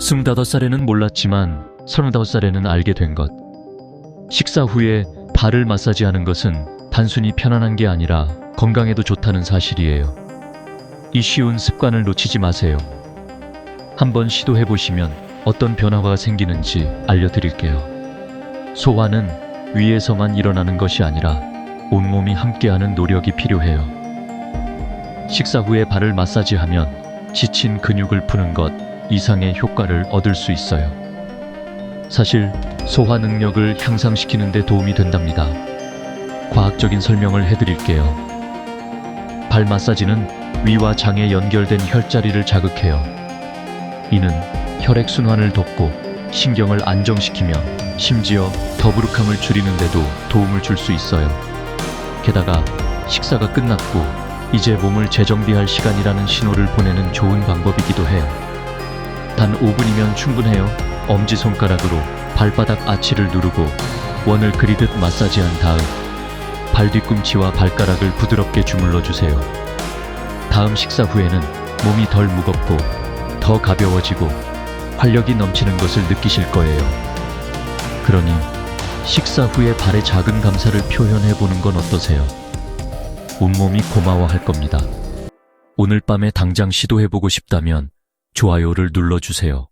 스물다섯 살에는 몰랐지만 서른다섯 살에는 알게 된 것. 식사 후에 발을 마사지하는 것은 단순히 편안한 게 아니라 건강에도 좋다는 사실이에요. 이 쉬운 습관을 놓치지 마세요. 한번 시도해 보시면 어떤 변화가 생기는지 알려드릴게요. 소화는 위에서만 일어나는 것이 아니라 온몸이 함께하는 노력이 필요해요. 식사 후에 발을 마사지하면 지친 근육을 푸는 것 이상의 효과를 얻을 수 있어요. 사실 소화 능력을 향상시키는 데 도움이 된답니다. 과학적인 설명을 해드릴게요. 발 마사지는 위와 장에 연결된 혈자리를 자극해요. 이는 혈액순환을 돕고 신경을 안정시키며 심지어 더부룩함을 줄이는 데도 도움을 줄 수 있어요. 게다가 식사가 끝났고 이제 몸을 재정비할 시간이라는 신호를 보내는 좋은 방법이기도 해요. 단 5분이면 충분해요. 엄지손가락으로 발바닥 아치를 누르고 원을 그리듯 마사지한 다음 발 뒤꿈치와 발가락을 부드럽게 주물러 주세요. 다음 식사 후에는 몸이 덜 무겁고 더 가벼워지고 활력이 넘치는 것을 느끼실 거예요. 그러니 식사 후에 발의 작은 감사를 표현해 보는 건 어떠세요? 온몸이 고마워할 겁니다. 오늘 밤에 당장 시도해 보고 싶다면 좋아요를 눌러주세요.